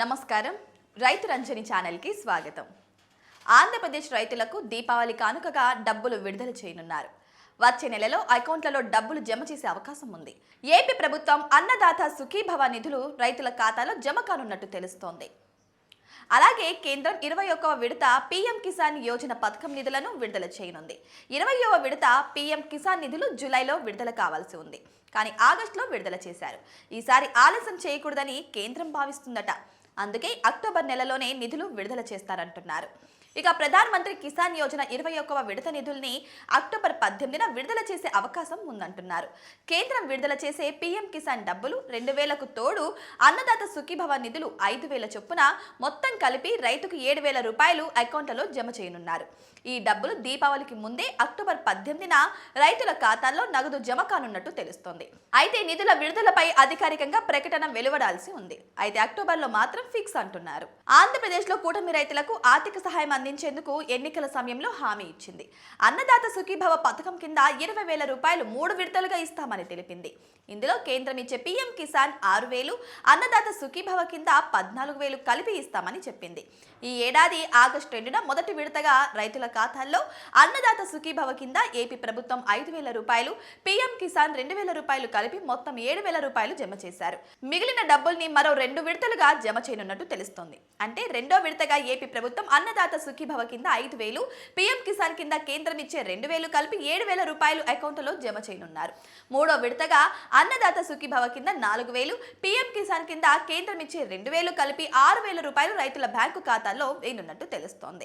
నమస్కారం. రైతు రంజని ఛానల్కి స్వాగతం. ఆంధ్రప్రదేశ్ రైతులకు దీపావళి కానుకగా డబ్బులు విడుదల చేయనున్నారు. వచ్చే నెలలో అకౌంట్లలో డబ్బులు జమ చేసే అవకాశం ఉంది. ఏపీ ప్రభుత్వం అన్నదాత సుఖీభవ నిధులు రైతుల ఖాతాలో జమ కానున్నట్టు తెలుస్తోంది. అలాగే కేంద్రం ఇరవై ఒక్కవ విడత పీఎం కిసాన్ యోజన పథకం నిధులను విడుదల చేయనుంది. ఇరవయవ విడత పీఎం కిసాన్ నిధులు జూలైలో విడుదల కావాల్సి ఉంది. కానీ ఆగస్టులో విడుదల చేశారు. ఈసారి ఆలస్యం చేయకూడదని కేంద్రం భావిస్తుందట. అందుకే అక్టోబర్ నెలలోనే నిధులు విడుదల చేస్తారంటున్నారు. ఇక ప్రధాన మంత్రి కిసాన్ యోజన ఇరవై ఒక్కవ విడత నిధుల్ని అక్టోబర్ పద్దెనిమిదిన విడుదల చేసే అవకాశం ఉందంటున్నారు. కేంద్రం విడుదల చేసే పీఎం కిసాన్ డబ్బులు రెండు వేలకు తోడు అన్నదాత సుఖీభవ నిధులు ఐదు వేల చొప్పున మొత్తం కలిపి రైతుకు ఏడు వేల రూపాయలు అకౌంట్లలో జమ చేయనున్నారు. ఈ డబ్బులు దీపావళికి ముందే అక్టోబర్ పద్దెనిమిదిన రైతుల ఖాతాల్లో నగదు జమ కానున్నట్టు తెలుస్తోంది. అయితే నిధుల విడుదలపై అధికారికంగా ప్రకటన వెలువడాల్సి ఉంది. అయితే అక్టోబర్లో మాత్రం ఫిక్స్ అంటున్నారు. ఆంధ్రప్రదేశ్లో కూటమి రైతులకు ఆర్థిక సహాయం అందించేందుకు ఎన్నికల సమయంలో హామీ ఇచ్చింది. అన్నదాత సుఖీభవ పథకం కింద ఇరవై వేల రూపాయలు మూడు విడతలుగా ఇస్తామని తెలిపింది. ఇందులో కేంద్రం ఇచ్చే పీఎం కిసాన్ ఆరు వేలు అన్నదాత సుఖీభవ కింద పద్నాలుగు వేలు కలిపి ఇస్తామని చెప్పింది. ఈ ఏడాది ఆగస్టు రెండున మొదటి విడతగా రైతుల ఖాతాల్లో అన్నదాత సుఖీభవ కింద ఏపీ ప్రభుత్వం ఐదు వేల రూపాయలు పీఎం కిసాన్ రెండు వేల రూపాయలు కలిపి మొత్తం ఏడు వేల రూపాయలు జమ చేశారు. మిగిలిన డబ్బుల్ని మరో రెండు విడతలుగా జమ చేయనున్నట్టు తెలుస్తోంది. అంటే రెండో విడతగా ఏపీ ప్రభుత్వం అన్నదాత సుఖీభవ కింద ఐదు వేలు పీఎం కిసాన్ కింద కేంద్రం ఇచ్చే రెండు వేలు కలిపి ఏడు వేల రూపాయలు అకౌంట్లో జమ చేయనున్నారు. మూడో విడతగా అన్నదాత సుఖీభవ కింద నాలుగు వేలు పీఎం కిసాన్ కింద కేంద్రం ఇచ్చే రెండు వేలు కలిపి ఆరు వేల రూపాయలు రైతుల బ్యాంకు ఖాతాల్లో వేయనున్నట్టు తెలుస్తోంది.